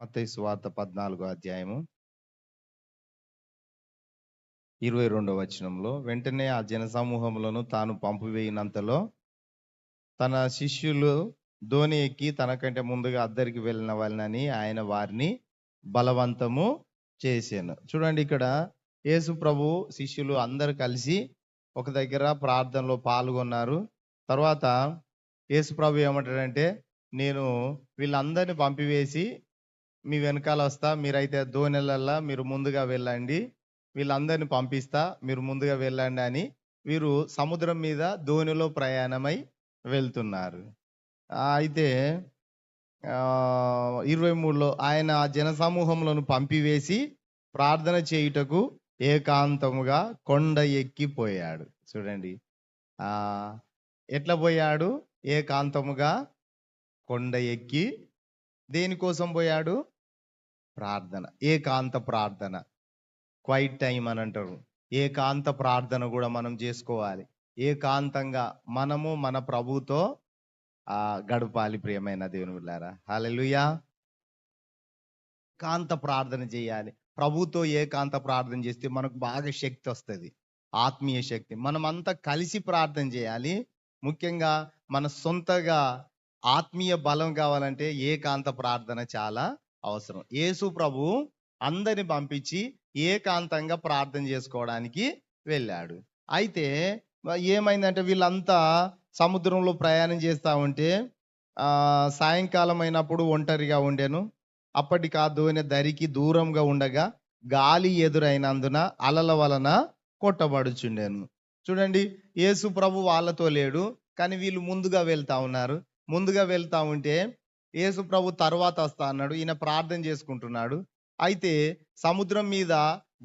మత్తయి సువార్త పద్నాలుగో అధ్యాయము ఇరవై రెండవ వచనంలో వెంటనే ఆ జనసమూహములను తాను పంపివేయినంతలో తన శిష్యులు ధోని ఎక్కి తనకంటే ముందుగా అద్దరికి వెళ్ళిన వాళ్ళని ఆయన వారిని బలవంతము చేశాను. చూడండి ఇక్కడ యేసు ప్రభు శిష్యులు అందరు కలిసి ఒక దగ్గర ప్రార్థనలో పాల్గొన్నారు. తర్వాత యేసు ప్రభు ఏమంటాడంటే నేను వీళ్ళందరిని పంపివేసి మీ వెనకాల వస్తా మీరైతే దోనెలల్లా మీరు ముందుగా వెళ్ళండి. వీళ్ళందరిని పంపిస్తా మీరు ముందుగా వెళ్ళండి అని వీరు సముద్రం మీద దోణిలో ప్రయాణమై వెళ్తున్నారు. అయితే ఇరవై మూడులో ఆయన ఆ జన సమూహములను పంపివేసి ప్రార్థన చేయుటకు ఏకాంతముగా కొండ ఎక్కిపోయాడు చూడండి. ఎట్లా పోయాడు? ఏకాంతముగా కొండ ఎక్కి దేనికోసం పోయాడు? ప్రార్థన ఏకాంత ప్రార్థన. క్వైట్ టైం అని అంటారు. ఏకాంత ప్రార్థన కూడా మనం చేసుకోవాలి. ఏకాంతంగా మనము మన ప్రభుతో ఆ గడపాలి ప్రియమైన దేవుని బిడ్డారా. హల్లెలూయా. ఏకాంత ప్రార్థన చేయాలి. ప్రభుతో ఏకాంత ప్రార్థన చేస్తే మనకు బాగా శక్తి వస్తుంది. ఆత్మీయ శక్తి. మనం అంతా కలిసి ప్రార్థన చేయాలి. ముఖ్యంగా మన సొంతగా ఆత్మీయ బలం కావాలంటే ఏకాంత ప్రార్థన చాలా అవసరం. యేసు ప్రభు అందరిని పంపించి ఏకాంతంగా ప్రార్థన చేసుకోవడానికి వెళ్ళాడు. అయితే ఏమైందంటే వీళ్ళంతా సముద్రంలో ప్రయాణం చేస్తా ఉంటే ఆ సాయంకాలం అయినప్పుడు ఒంటరిగా ఉండెను. అప్పటికి ఆ అనే దరికి దూరంగా ఉండగా గాలి ఎదురైనందున అలల వలన కొట్టబడుచుండేను. చూడండి యేసు ప్రభు వాళ్ళతో లేడు కానీ వీళ్ళు ముందుగా వెళ్తా ఉన్నారు. ముందుగా వెళ్తా ఉంటే యేసు ప్రభు తర్వాత వస్తా అన్నాడు ఈయన ప్రార్థన చేసుకుంటున్నాడు. అయితే సముద్రం మీద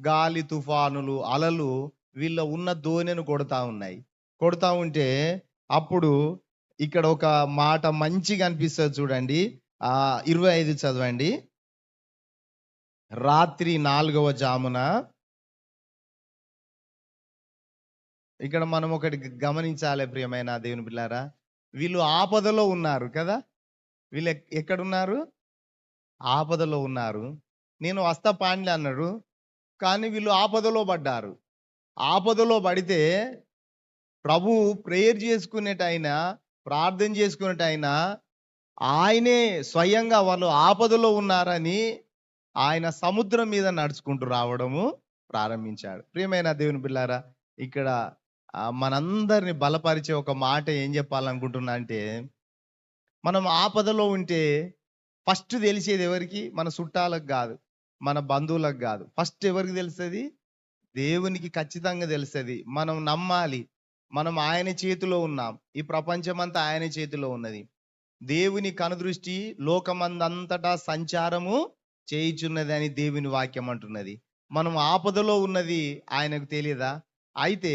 గాలి తుఫానులు అలలు వీళ్ళ ఉన్న ధోనిను కొడతా ఉన్నాయి. కొడతా ఉంటే అప్పుడు ఇక్కడ ఒక మాట మంచిగా అనిపిస్తుంది చూడండి. ఆ ఇరవై ఐదు చదవండి. రాత్రి నాలుగవ జామున ఇక్కడ మనం ఒకటి గమనించాలి ప్రియమైన దేవుని పిల్లారా వీళ్ళు ఆపదలో ఉన్నారు కదా! వీళ్ళు ఎక్- ఎక్కడున్నారు? ఆపదలో ఉన్నారు. నేను వస్తా పాండ్లే అన్నాడు. కానీ వీళ్ళు ఆపదలో పడ్డారు. ఆపదలో పడితే ప్రభు ప్రేయర్ చేసుకునేటైనా ప్రార్థన చేసుకునేటైనా ఆయనే స్వయంగా వాళ్ళు ఆపదలో ఉన్నారని ఆయన సముద్రం మీద నడుచుకుంటూ రావడము ప్రారంభించాడు. ప్రియమైన దేవుని పిల్లారా ఇక్కడ మనందరిని బలపరిచే ఒక మాట ఏం చెప్పాలనుకుంటున్నా అంటే మనం ఆపదలో ఉంటే ఫస్ట్ తెలిసేది ఎవరికి? మన చుట్టాలకు కాదు మన బంధువులకు కాదు. ఫస్ట్ ఎవరికి తెలుస్తుంది? దేవునికి ఖచ్చితంగా తెలుస్తుంది. మనం నమ్మాలి మనం ఆయన చేతిలో ఉన్నాం. ఈ ప్రపంచమంతా ఆయన చేతిలో ఉన్నది. దేవుని కనుదృష్టి లోకమందంతటా సంచారము చేయుచున్నది అని దేవుని వాక్యం అంటున్నది. మనం ఆపదలో ఉన్నది ఆయనకు తెలియదా? అయితే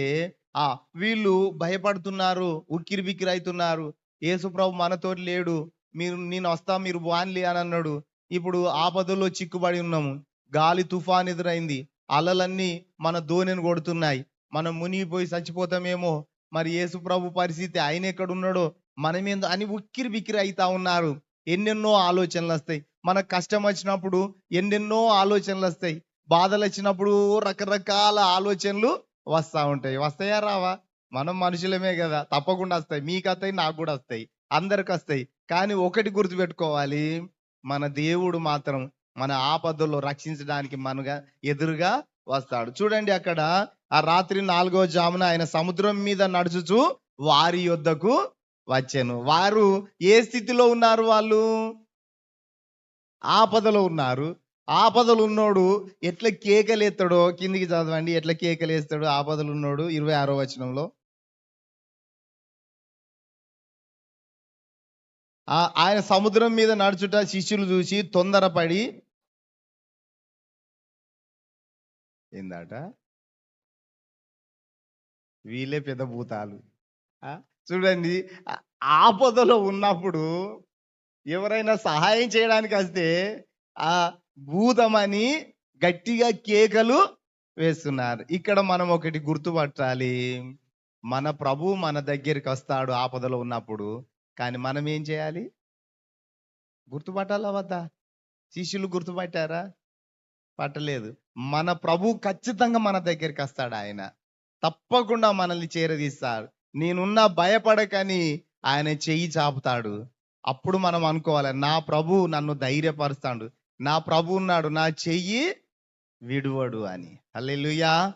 ఆ వీళ్ళు భయపడుతున్నారు ఉక్కిరి బిక్కిరి అవుతున్నారు యేసుప్రభు మనతోటి లేడు. మీరు నేను వస్తా మీరు బాన్లే అని అన్నాడు. ఇప్పుడు ఆపదలో చిక్కుబడి ఉన్నాము. గాలి తుఫాన్ ఎదురైంది. అలలన్నీ మన దోణిని కొడుతున్నాయి. మనం మునిగిపోయి చచ్చిపోతామేమో. మరి యేసుప్రభు పరిస్థితి ఆయన ఎక్కడున్నాడో మనమేందో అని ఉక్కిరి బిక్కిరి అవుతా ఉన్నారు. ఎన్నెన్నో ఆలోచనలు వస్తాయి. మనకు కష్టం వచ్చినప్పుడు ఎన్నెన్నో ఆలోచనలు వస్తాయి. బాధలు వచ్చినప్పుడు రకరకాల ఆలోచనలు వస్తా ఉంటాయి. వస్తాయా? రావా? మనం మనుషులమే కదా. తప్పకుండా వస్తాయి. మీకు వస్తాయి నాకు కూడా వస్తాయి. అందరికి వస్తాయి కానీ ఒకటి గుర్తుపెట్టుకోవాలి. మన దేవుడు మాత్రం మన ఆపదల్లో రక్షించడానికి మనగా ఎదురుగా వస్తాడు. చూడండి అక్కడ ఆ రాత్రి నాలుగో జామున ఆయన సముద్రం మీద నడుచుచు వారి యొద్దకు వచ్చాను. వారు ఏ స్థితిలో ఉన్నారు వాళ్ళు? ఆపదలో ఉన్నారు. ఆపదలు ఉన్నోడు ఎట్లా కేకలేస్తాడో కిందికి చదవండి ఎట్లా కేకలేస్తాడో ఆపదలు ఉన్నోడు ఇరవై ఆరో వచనంలో. ఆ- ఆయన సముద్రం మీద నడుచుట శిష్యులు చూసి తొందరపడి ఏందట? వీళ్ళే పెద్ద భూతాలు. ఆ, చూడండి ఆపదలో ఉన్నప్పుడు ఎవరైనా సహాయం చేయడానికి వస్తే ఆ భూతమని గట్టిగా కేకలు వేస్తున్నారు. ఇక్కడ మనం ఒకటి గుర్తుపట్టాలి. మన ప్రభు మన దగ్గరికి వస్తాడు ఆపదలో ఉన్నప్పుడు. కానీ మనం ఏం చేయాలి? గుర్తుపట్టాలా వద్దా? శిష్యులు గుర్తుపట్టారా? పట్టలేదు. మన ప్రభు ఖచ్చితంగా మన దగ్గరికి వస్తాడు ఆయన. తప్పకుండా మనల్ని చేరదీస్తాడు. నేనున్నా భయపడకని ఆయన చెయ్యి చాపుతాడు. అప్పుడు మనం అనుకోవాలి నా ప్రభు నన్ను ధైర్యపరుస్తాడు. నా ప్రభు ఉన్నాడు నా చెయ్యి విడువడు అని. అల్లెలుయా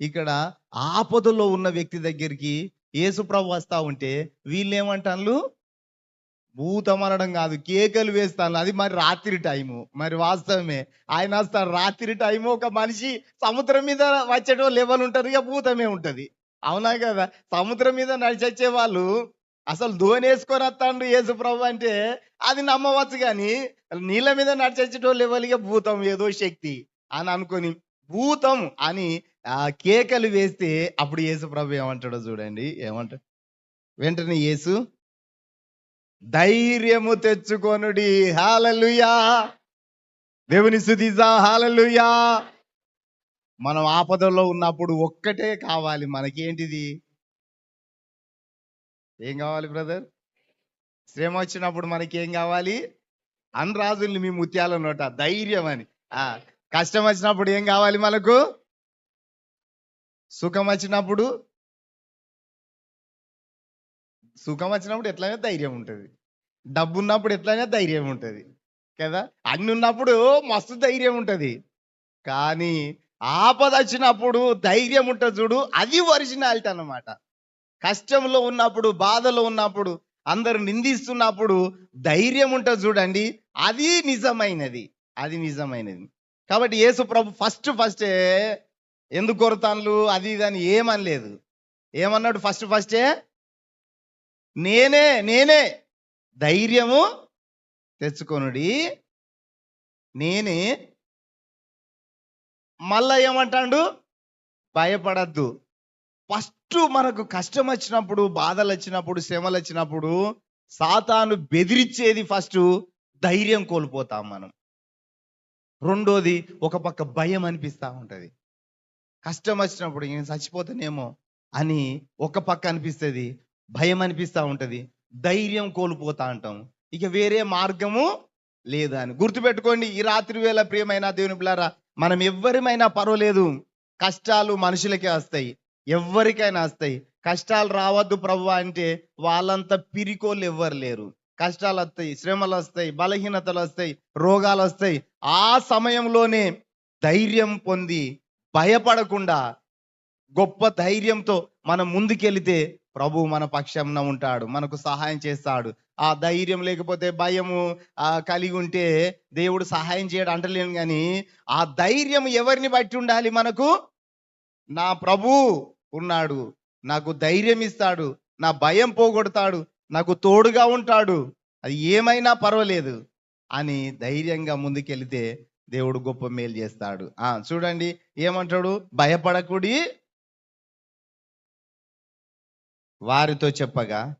ఇక్కడ ఆపదలో ఉన్న వ్యక్తి దగ్గరికి యేసు ప్రభు వస్తా ఉంటే వీళ్ళేమంటాను భూతం అనడం కాదు కేకలు వేస్తాను అది మరి రాత్రి టైము. మరి వాస్తవమే. ఆయన వస్తాడు రాత్రి టైము ఒక మనిషి సముద్రం మీద వచ్చేటో లెవెల్ ఉంటారు? ఇక భూతమే ఉంటది. అవునా కదా? సముద్రం మీద నడిచొచ్చే వాళ్ళు అసలు ధోని వేసుకొని వస్తాడు యేసు ప్రభు అంటే అది నమ్మవచ్చు కానీ నీళ్ళ మీద నడిచేటోళ్ళు లెవెల్ భూతం ఏదో శక్తి అని అనుకొని భూతం అని ఆ కేకలు వేస్తే అప్పుడు యేసు ప్రభు ఏమంటాడో చూడండి ఏమంటాడు వెంటనే యేసు ధైర్యము తెచ్చుకొనుడి హాలలుయా! దేవుని సుధిజా హాలలుయా! మనం ఆపదలో ఉన్నప్పుడు ఒక్కటే కావాలి మనకేంటిది? ఏం కావాలి బ్రదర్? శ్రమ వచ్చినప్పుడు మనకి ఏం కావాలి? రాజుల్ని మీ ముత్యాల నోట ధైర్యం అని. ఆ కష్టం వచ్చినప్పుడు ఏం కావాలి మనకు? సుఖం వచ్చినప్పుడు? సుఖం వచ్చినప్పుడు ఎట్లయినా ధైర్యం ఉంటుంది. డబ్బు ఉన్నప్పుడు ఎట్లయినా ధైర్యం ఉంటుంది. కదా? అన్ని ఉన్నప్పుడు మస్తు ధైర్యం ఉంటుంది. కానీ ఆపద వచ్చినప్పుడు ధైర్యం ఉంటుంది చూడు. అది ఒరిజినాలిటీ అన్నమాట. కష్టంలో ఉన్నప్పుడు బాధలో ఉన్నప్పుడు అందరు నిందిస్తున్నప్పుడు ధైర్యం ఉంటుంది చూడండి. అది నిజమైనది. అది నిజమైనది. కాబట్టి యేసు ప్రభు ఫస్ట్ ఫస్టే ఎందుకు కొరతాన్లు? అది ఇది అని ఏమనలేదు. ఏమన్నాడు ఫస్ట్ ఫస్టే నేనే నేనే ధైర్యము తెచ్చుకొనుడి. నేనే మళ్ళా ఏమంటాడు? భయపడద్దు. ఫస్ట్ మనకు కష్టం వచ్చినప్పుడు బాధలు వచ్చినప్పుడు శ్రమలు వచ్చినప్పుడు సాతాను బెదిరించేది ఫస్ట్ ధైర్యం కోల్పోతాం మనం. రెండోది ఒక పక్క భయం అనిపిస్తా ఉంటుంది. కష్టం వచ్చినప్పుడు నేను చచ్చిపోతానేమో అని ఒక పక్క అనిపిస్తుంది భయం అనిపిస్తా ఉంటుంది ధైర్యం కోల్పోతా అంటాం ఇక వేరే మార్గము లేదా అని. గుర్తుపెట్టుకోండి ఈ రాత్రి వేళ ప్రియమైన దేవుని పిల్లారా మనం ఎవ్వరిమైనా పర్వాలేదు కష్టాలు మనుషులకే వస్తాయి. ఎవరికైనా వస్తాయి. కష్టాలు రావద్దు ప్రభు అంటే వాళ్ళంత పిరికోళ్ళు ఎవ్వరు లేరు. కష్టాలు వస్తాయి శ్రమలు వస్తాయి బలహీనతలు వస్తాయి రోగాలు వస్తాయి. ఆ సమయంలోనే ధైర్యం పొంది భయపడకుండా గొప్ప ధైర్యంతో మనం ముందుకెళితే ప్రభు మన పక్షంన ఉంటాడు మనకు సహాయం చేస్తాడు. ఆ ధైర్యం లేకపోతే భయము కలిగి ఉంటే దేవుడు సహాయం చేయడం అంటలేను కానీ ఆ ధైర్యం ఎవరిని బట్టి ఉండాలి మనకు? నా ప్రభు ఉన్నాడు నాకు ధైర్యం ఇస్తాడు నా భయం పోగొడతాడు నాకు తోడుగా ఉంటాడు. అది ఏమైనా పర్వాలేదు. అని ధైర్యంగా ముందుకెళ్తే దేవుడు గొప్ప మేలు చేస్తాడు. ఆ చూడండి ఏమంటాడు? భయపడకుడి. వారితో చెప్పగా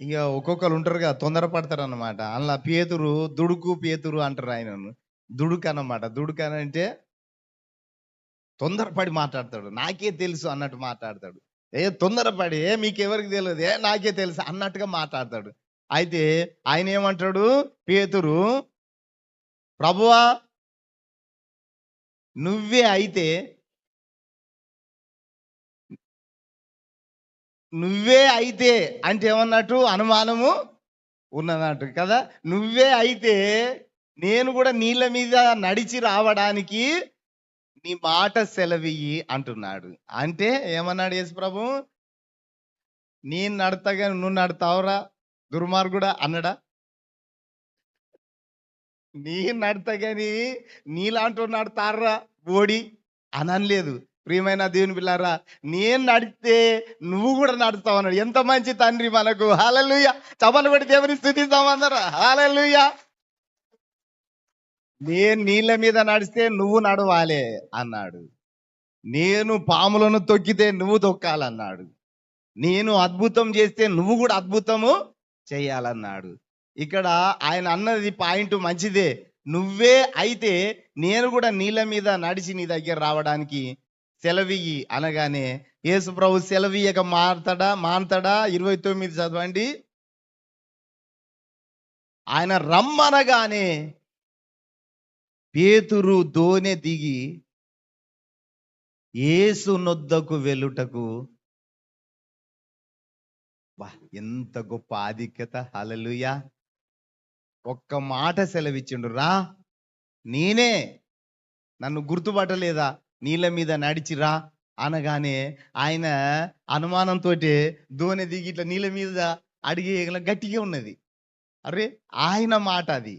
ఇక ఒక్కొక్కరు ఉంటారుగా తొందరపడతారు అనమాట అలా పేతురు దుడుకు పేతురు అంటారు ఆయనను. దుడుకు అన్నమాట దుడుకు అని అంటే తొందరపడి మాట్లాడతాడు. నాకే తెలుసు అన్నట్టు మాట్లాడతాడు. ఏ తొందరపడి ఏ మీకెవరికి తెలియదు ఏ నాకే తెలుసు అన్నట్టుగా మాట్లాడతాడు. అయితే ఆయన ఏమంటాడు? పేతురు ప్రభువా నువ్వే అయితే నువ్వే అయితే అంటే ఏమన్నట్టు? అనుమానము ఉన్నదన్నట్టు కదా. నువ్వే అయితే నేను కూడా నీళ్ళ మీద నడిచి రావడానికి నీ మాట సెలవియ్యి అంటున్నాడు. అంటే ఏమన్నాడు యేసు ప్రభు నేను నడతగా నువ్వు నడతావురా? దుర్మార్గుడా అన్నడా? నీ నడతగాని నీలాంటి నడతారా బోడి అని అనలేదు. ప్రియమైన దేవుని పిల్లారా నేను నడితే నువ్వు కూడా నడుస్తావు అన్నాడు. ఎంత మంచి తండ్రి మనకు. హాలలుయ చపలు కొట్టి దేవుని స్థుతిస్తామందరా హాలలుయ నేను నీళ్ళ మీద నడిస్తే నువ్వు నడవాలే అన్నాడు. నేను పాములను తొక్కితే నువ్వు తొక్కాలన్నాడు. నేను అద్భుతం చేస్తే నువ్వు కూడా అద్భుతము చేయాలన్నాడు. ఇక్కడ ఆయన అన్నది పాయింట్ మంచిదే. నువ్వే అయితే నేను కూడా నీళ్ళ మీద నడిచి నీ దగ్గర రావడానికి సెలవియ్యి అనగానే యేసు ప్రభు సెలవియ్యక మారతాడా? ఇరవై తొమ్మిది చదవండి. ఆయన రమ్మనగానే పేతురు దోనె దిగి ఏసు నొద్దకు వెలుటకు వా ఎంత గొప్ప ఆధిక్యత. హలలుయా ఒక్క మాట సెలవిచ్చిండు రా నేనే నన్ను గుర్తుపట్టలేదా? నీళ్ళ మీద నడిచిరా అనగానే ఆయన అనుమానంతో దోనె దిగి ఇట్లా నీళ్ళ మీద అడిగే గట్టిగా ఉన్నది. అరే ఆయన మాట అది.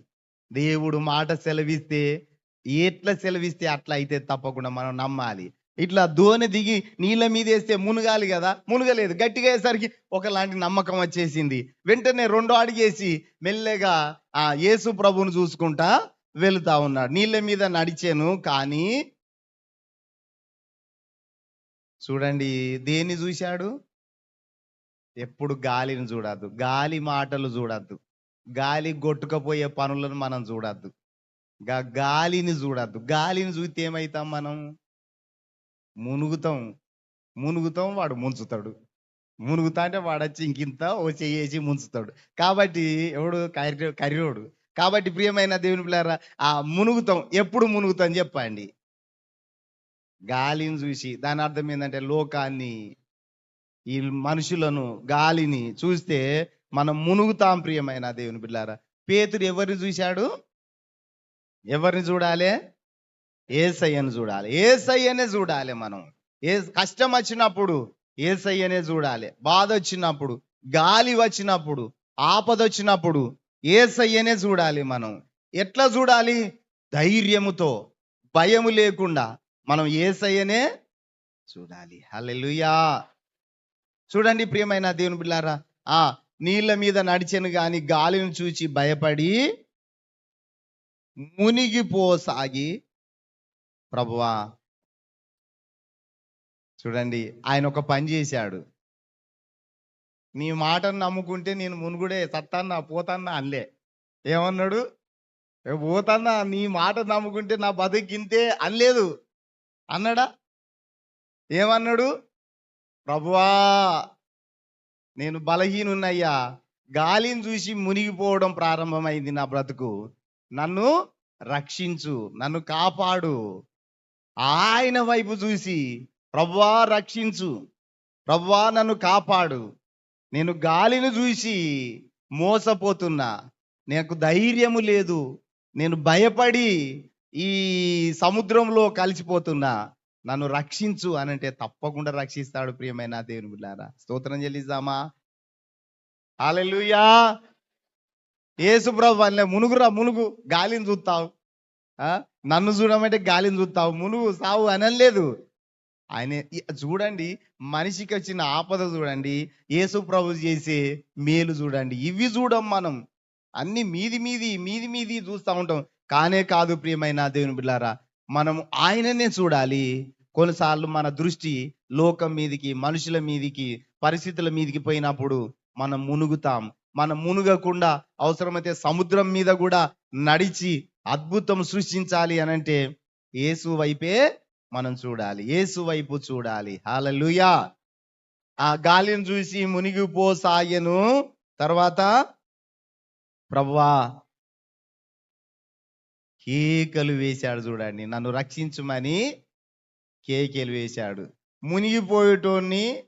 దేవుడు మాట సెలవిస్తే ఎట్లా సెలవిస్తే అట్లా అయితే తప్పకుండా మనం నమ్మాలి. ఇట్లా దోని దిగి నీళ్ళ మీద వేస్తే మునగాలి కదా మునగలేదు. గట్టిగా వేసరికి ఒకలాంటి నమ్మకం వచ్చేసింది. వెంటనే రెండో అడిగేసి మెల్లగా ఆ యేసు ప్రభుని చూసుకుంటా వెళుతా ఉన్నాడు. నీళ్ళ మీద నడిచాను కానీ చూడండి దేన్ని చూశాడు? ఎప్పుడు గాలిని చూడద్దు. గాలి మాటలు చూడద్దు. గాలి కొట్టుకపోయే పనులను మనం చూడద్దు. గా- గాలిని చూడద్దు. గాలిని చూస్తే ఏమవుతాం మనం? మునుగుతాం. మునుగుతాం వాడు ముంచుతాడు. మునుగుతా అంటే వాడు వచ్చి ఇంకింత ఓ చేసి ముంచుతాడు. కాబట్టి ఎవడు? కర్రి కర్రోడు. కాబట్టి ప్రియమైన దేవుని పిల్లారా ఆ మునుగుతాం. ఎప్పుడు మునుగుతాం చెప్పండి? గాలిని చూసి. దాని అర్థం ఏంటంటే లోకాన్ని ఈ మనుషులను గాలిని చూస్తే మనం మునుగుతాం ప్రియమైన దేవుని బిడ్డారా పేతురు ఎవరిని చూశాడు? ఎవరిని చూడాలి? ఏసయ్యను చూడాలి. ఏసయ్యనే చూడాలి మనం. ఏ కష్టం వచ్చినప్పుడు ఏసయ్యనే చూడాలి. బాధ వచ్చినప్పుడు గాలి వచ్చినప్పుడు ఆపద వచ్చినప్పుడు ఏసయ్యనే చూడాలి మనం. ఎట్లా చూడాలి? ధైర్యముతో భయము లేకుండా మనం ఏసయ్యనే చూడాలి. హల్లెలూయా. చూడండి ప్రియమైన దేవుని బిళ్ళారా ఆ నీళ్ళ మీద నడిచెను గాని గాలిని చూచి భయపడి మునిగిపోసాగి ప్రభువా చూడండి ఆయన ఒక పని చేశాడు. నీ మాటను నమ్ముకుంటే నేను మునుగుడే సత్తన్నా పోతన్నా అనిలే. ఏమన్నాడు? పోతాన్నా పోతన్నా నీ మాట నమ్ముకుంటే నా బతికింతే అనలేదు. అన్నాడా? ఏమన్నాడు? ప్రభువా నేను బలహీనున్నయ్యా గాలిని చూసి మునిగిపోవడం ప్రారంభమైంది నా బ్రతుకు. నన్ను రక్షించు నన్ను కాపాడు. ఆయన వైపు చూసి ప్రవ్వా రక్షించు. ప్రవ్వా నన్ను కాపాడు. నేను గాలిని చూసి మోసపోతున్నా. నాకు ధైర్యము లేదు. నేను భయపడి ఈ సముద్రంలో కలిసిపోతున్నా. నన్ను రక్షించు అనంటే తప్పకుండా రక్షిస్తాడు ప్రియమైన దేవుని బిడ్డారా. స్తోత్రం చెల్లిద్దామా హాలెలూయా ఏసుప్రభు అనిలే మునుగురా మునుగు గాలిని చూస్తావు. నన్ను చూడమంటే గాలిని చూస్తావు. మునుగు సావు అనలేదు. ఆయన చూడండి మనిషికి వచ్చిన ఆపద చూడండి యేసు ప్రభు చేసే మేలు చూడండి. ఇవి చూడం మనం. అన్ని మీది మీది మీది మీది చూస్తూ ఉంటాం. కానే కాదు ప్రియమైన దేవుని బిడ్డారా. మనం ఆయననే చూడాలి. కొన్నిసార్లు మన దృష్టి లోకం మీదికి మనుషుల మీదికి పరిస్థితుల మీదికి పోయినప్పుడు మనం మునుగుతాం. మనం మునుగకుండా అవసరమైతే సముద్రం మీద కూడా నడిచి అద్భుతం సృష్టించాలి అని అంటే ఏసు వైపే మనం చూడాలి. ఏసు వైపు చూడాలి. హాలలుయా ఆ గాలిని చూసి మునిగిపోసాయను తర్వాత ప్రభువా కేకలు వేశాడు చూడండి. నన్ను రక్షించుమని కేకలు వేశాడు. మునిగిపోయేటోని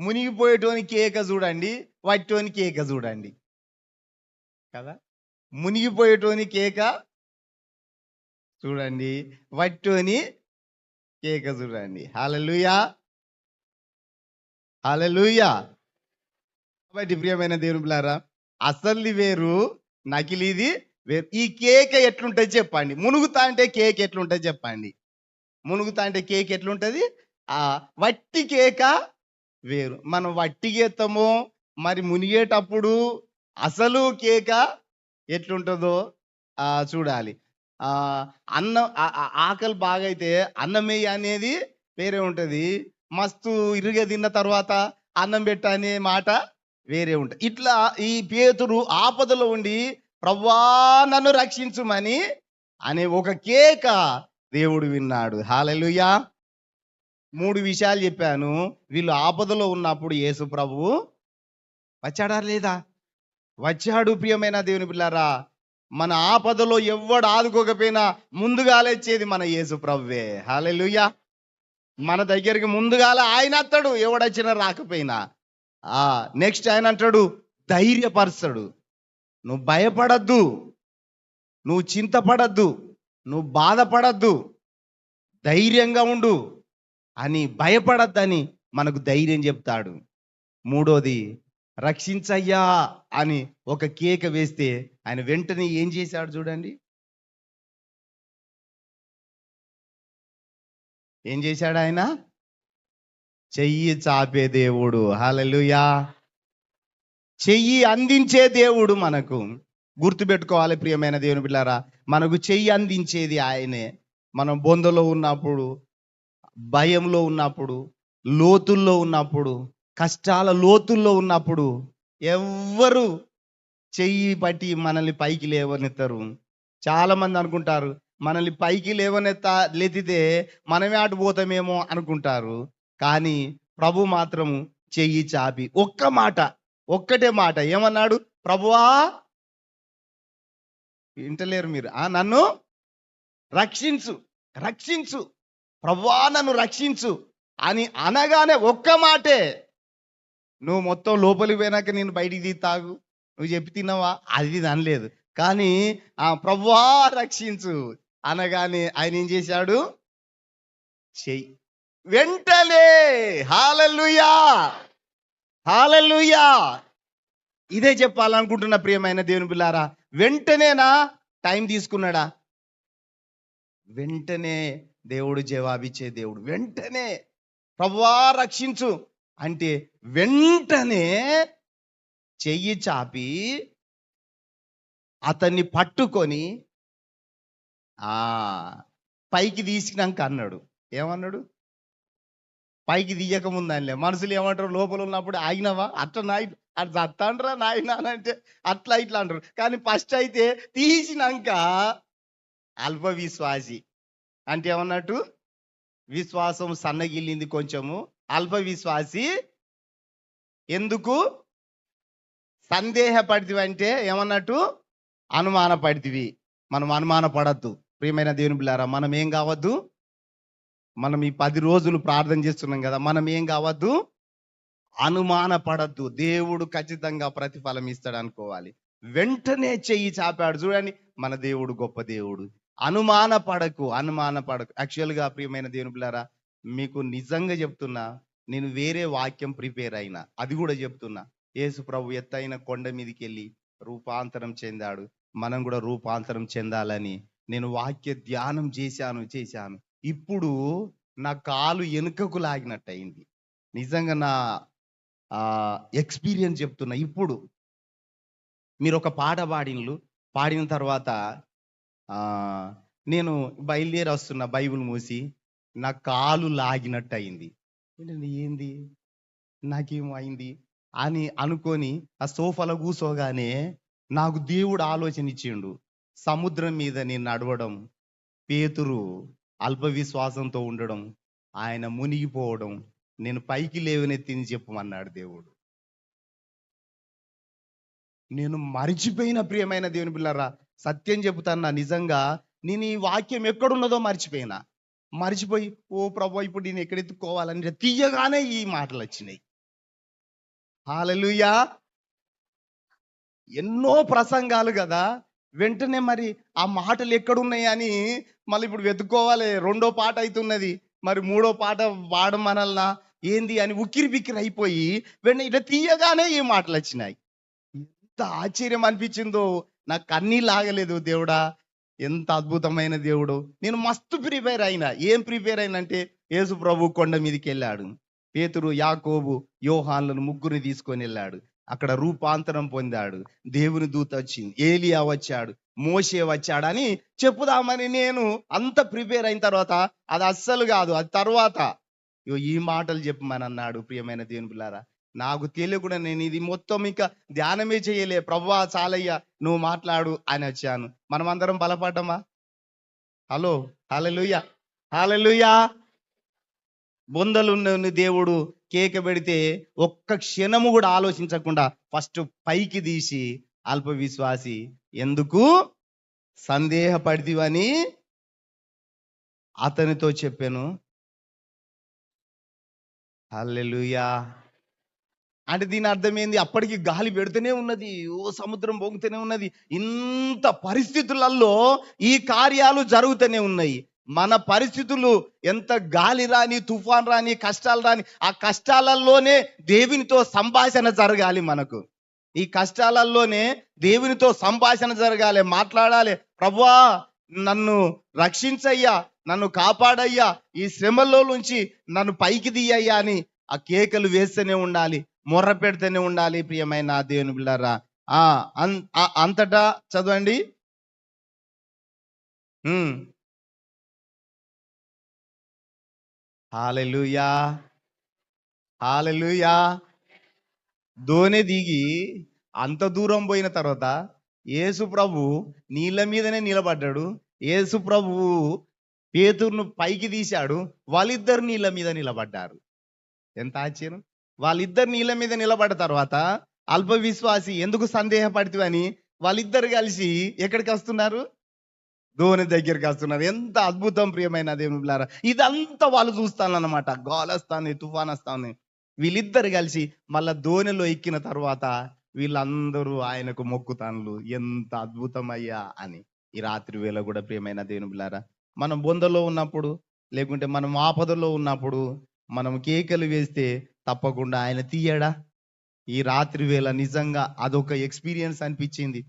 మునిగిపోయేటోని కేక చూడండి. వట్టోని కేక చూడండి. కదా? మునిగిపోయేటోని కేక చూడండి. వట్టోని కేక చూడండి. హలలుయా హలలుయా కాబట్టి ప్రియమైన దేవుని పిల్లారా అసలు వేరు నకిలీది ఈ కేక్ ఎట్లుంటుంది చెప్పండి. మునుగుతా అంటే కేక్ ఎట్లుంటుంది చెప్పండి. మునుగుతా అంటే కేక్ ఎట్లుంటది? ఆ వట్టి కేక? వేరు. మనం వట్టి మరి మునిగేటప్పుడు అసలు కేక ఎట్లుంటుందో ఆ చూడాలి. ఆ అన్నం ఆ- ఆకలి బాగా అయితే అన్నమేయ అనేది వేరే ఉంటుంది. మస్తు ఇరుగ తిన్న తర్వాత అన్నం పెట్ట అనే మాట వేరే ఉంటుంది. ఇట్లా ఈ పేతురు ఆపదలో ఉండి ప్రవ్వా నన్ను రక్షించుమని అనే ఒక కేక దేవుడు విన్నాడు. హాలెలుయా. మూడు విషయాలు చెప్పాను. వీళ్ళు ఆపదలో ఉన్నప్పుడు యేసు ప్రభు వచ్చాడా లేదా? వచ్చాడు ప్రియమైన దేవుని పిల్లారా. మన ఆపదలో ఎవ్వడు ఆదుకోకపోయినా ముందుగా లేచేది మన యేసు ప్రభువే. హల్లెలూయా మన దగ్గరికి ముందుగాల ఆయన అత్తడు ఎవడొచ్చినా రాకపోయినా. ఆ నెక్స్ట్ ఆయన అంటాడు ధైర్యపరచడు నువ్వు భయపడద్దు. నువ్వు చింతపడద్దు. నువ్వు బాధపడద్దు. ధైర్యంగా ఉండు. అని భయపడద్దని మనకు ధైర్యం చెప్తాడు. మూడోది రక్షించయ్యా అని ఒక కేక వేస్తే ఆయన వెంటనే ఏం చేశాడు చూడండి. ఏం చేశాడు ఆయన? చెయ్యి చాపే దేవుడు. హలలుయా చెయ్యి అందించే దేవుడు మనకు. గుర్తుపెట్టుకోవాలి ప్రియమైన దేవుని బిళ్ళారా మనకు చెయ్యి అందించేది ఆయనే. మనం బొందలో ఉన్నప్పుడు భయంలో ఉన్నప్పుడు లోతుల్లో ఉన్నప్పుడు కష్టాల లోతుల్లో ఉన్నప్పుడు ఎవ్వరు చెయ్యి పట్టి మనల్ని పైకి లేవనెత్తరు. చాలామంది అనుకుంటారు మనల్ని పైకి లేవనెత్త లేతితే మనమే అటు పోతామేమో అనుకుంటారు. కానీ ప్రభు మాత్రము చెయ్యి చాపి ఒక్క మాట ఒక్కటే మాట. ఏమన్నాడు? ప్రభువా వింటలేరు మీరు. ఆ నన్ను రక్షించు. రక్షించు. ప్రభువా నన్ను రక్షించు అని అనగానే ఒక్క మాటే. నువ్వు మొత్తం లోపలికి పోయినాక నేను బయటికి తీతాగు నువ్వు చెప్పి తిన్నావా? అది ఇది అనలేదు. కానీ ఆ ప్రభువా రక్షించు అనగానే ఆయన ఏం చేశాడు? చెయ్యి. వెంటనే! హాలలుయా! హాలలుయా. ఇదే చెప్పాలనుకుంటున్న ప్రియమైన దేవుని పిల్లారా వెంటనేనా టైం తీసుకున్నాడా? వెంటనే దేవుడు జవాబిచ్చే దేవుడు వెంటనే ప్రవ్వా రక్షించు అంటే వెంటనే చెయ్యి చాపి అతన్ని పట్టుకొని ఆ పైకి తీసినాక అన్నాడు. ఏమన్నాడు? పైకి తీయక ముందనిలే మనుషులు ఏమంటారు? లోపల ఉన్నప్పుడు ఆగినవా? అట్లా నాయి అట్లా అత్తండ్రా నాయన అని అంటే అట్లా ఇట్లా అంటారు. కానీ ఫస్ట్ అయితే తీసినాక అల్ప విశ్వాసి. అంటే ఏమన్నట్టు? విశ్వాసం సన్నగిల్లింది కొంచెము. అల్ప విశ్వాసి ఎందుకు? సందేహపడితివి అంటే ఏమన్నట్టు? అనుమానపడితివి. మనం అనుమాన పడద్దు ప్రియమైన దేవుని బిళ్ళారా మనం ఏం కావద్దు? మనం ఈ పది రోజులు ప్రార్థన చేస్తున్నాం కదా మనం ఏం కావద్దు? అనుమాన పడద్దు దేవుడు ఖచ్చితంగా ప్రతిఫలం ఇస్తాడు అనుకోవాలి. వెంటనే చెయ్యి చాపాడు. చూడండి మన దేవుడు గొప్ప దేవుడు. అనుమాన పడకు అనుమాన పడకు యాక్చువల్గా ప్రియమైన దేవుని పిల్లారా మీకు నిజంగా చెప్తున్నా నేను వేరే వాక్యం ప్రిపేర్ అయినా అది కూడా చెప్తున్నా. యేసు ప్రభు ఎత్తైన కొండ మీదకి వెళ్ళి రూపాంతరం చెందాడు. మనం కూడా రూపాంతరం చెందాలని నేను వాక్య ధ్యానం చేశాను చేశాను. ఇప్పుడు నా కాలు వెనుకకు లాగినట్టు అయింది నిజంగా నా ఎక్స్పీరియన్స్ చెప్తున్నా ఇప్పుడు. మీరు ఒక పాట పాడినలు పాడిన తర్వాత నేను బయలుదేరి వస్తున్న బైబిల్ మూసి నా కాలు లాగినట్టు అయింది ఏంది? నాకేమో అయింది అని అనుకొని ఆ సోఫాలో కూసోగానే నాకు దేవుడు ఆలోచన ఇచ్చిండు సముద్రం మీద నేను నడవడం పేతురు అల్ప విశ్వాసంతో ఉండడం ఆయన మునిగిపోవడం నేను పైకి లేవనెత్తిని చెప్పమన్నాడు దేవుడు. నేను మరిచిపోయిన ప్రియమైన దేవుని పిల్లరా సత్యం చెబుతాన్నా నిజంగా నేను ఈ వాక్యం ఎక్కడున్నదో మర్చిపోయినా. మర్చిపోయి ఓ ప్రభు ఇప్పుడు నేను ఎక్కడెత్తుకోవాలని తీయగానే ఈ మాటలు వచ్చినాయి. హాలలుయా! ఎన్నో ప్రసంగాలు కదా వెంటనే మరి ఆ మాటలు ఎక్కడున్నాయి అని మళ్ళీ ఇప్పుడు వెతుక్కోవాలి. రెండో పాట అవుతున్నది మరి మూడో పాట వాడమనల్నా? ఏంది అని ఉక్కిరి బిక్కిరి అయిపోయి వెంటనే ఇట్లా తీయగానే ఈ మాటలు వచ్చినాయి. ఎంత ఆశ్చర్యం అనిపించిందో. నాకు కన్నీ లాగలేదు దేవుడా. ఎంత అద్భుతమైన దేవుడు. నేను మస్తు ప్రిపేర్ అయినా. ఏం ప్రిపేర్ అయినంటే యేసు ప్రభు కొండ మీదకి వెళ్ళాడు. పేతురు యాకోబు యోహాన్లను ముగ్గురిని తీసుకొని వెళ్ళాడు. అక్కడ రూపాంతరం పొందాడు. దేవుని దూత వచ్చింది. ఏలియా వచ్చాడు. మోసే వచ్చాడని చెప్పుదామని నేను అంత ప్రిపేర్ అయిన తర్వాత అది అస్సలు కాదు. అది తర్వాత. ఇగో ఈ మాటలు చెప్పమని అన్నాడు ప్రియమైన దేవుని పిల్లారా. నాకు తెలియకుండా నేను ఇది మొత్తం ఇంకా ధ్యానమే చేయలే. ప్రవ్వా చాలయ్య నువ్వు మాట్లాడు అని వచ్చాను. మనం అందరం బలపడ్డమా? హలో హలలుయా హలలుయా బొందలున్న దేవుడు కేక పెడితే ఒక్క క్షణము కూడా ఆలోచించకుండా ఫస్ట్ పైకి తీసి అల్ప విశ్వాసి ఎందుకు సందేహపడిదివని అతనితో చెప్పాను. అల్లెలుయా అంటే దీని అర్థం ఏంది? అప్పటికి గాలి పెడుతూనే ఉన్నది ఓ సముద్రం పొంగుతూనే ఉన్నది ఇంత పరిస్థితులలో ఈ కార్యాలు జరుగుతూనే ఉన్నాయి. మన పరిస్థితులు ఎంత గాలి రాని తుఫాన్ రాని కష్టాలు రాని ఆ కష్టాలలోనే దేవునితో సంభాషణ జరగాలి మనకు. ఈ కష్టాలలోనే దేవునితో సంభాషణ జరగాలి మాట్లాడాలి. ప్రభా నన్ను రక్షించయ్యా నన్ను కాపాడయ్యా ఈ శ్రమలో నుంచి నన్ను పైకి తీయ్యా అని ఆ కేకలు వేస్తూనే ఉండాలి మొర్ర పెడితేనే ఉండాలి ప్రియమైన దేవుని బిళ్ళారా. ఆ, అంతటా చదవండి. హాలెలుయా. హాలెలుయా. దోణి దిగి అంత దూరం పోయిన తర్వాత యేసు ప్రభు నీళ్ళ మీదనే నిలబడ్డాడు. యేసు ప్రభువు పేతురును పైకి తీశాడు. వాళ్ళిద్దరు నీళ్ళ మీద నిలబడ్డారు. ఎంత ఆశ్చర్యం. వాళ్ళిద్దరు నీళ్ళ మీద నిలబడ్డ తర్వాత అల్ప విశ్వాసి ఎందుకు సందేహపడితే వాళ్ళిద్దరు కలిసి ఎక్కడికి వస్తున్నారు? ధోని దగ్గరికి వస్తున్నారు. ఎంత అద్భుతం ప్రియమైన దేవులారా ఇదంతా వాళ్ళు చూస్తానన్నమాట. గాలొస్తాను తుఫాన్ వస్తాను వీళ్ళిద్దరు కలిసి మళ్ళా ధోనిలో ఎక్కిన తర్వాత వీళ్ళందరూ ఆయనకు మొక్కుతాన్లు. ఎంత అద్భుతం అయ్యా అని. ఈ రాత్రి వేళ కూడా ప్రియమైన దేవుని బిళ్ళారా మనం బొందలో ఉన్నప్పుడు లేకుంటే మనం ఆపదలో ఉన్నప్పుడు మనం కేకలు వేస్తే తప్పకుండా ఆయన తీయడా? ఈ రాత్రి వేళ నిజంగా అదొక ఎక్స్పీరియన్స్ అనిపించింది.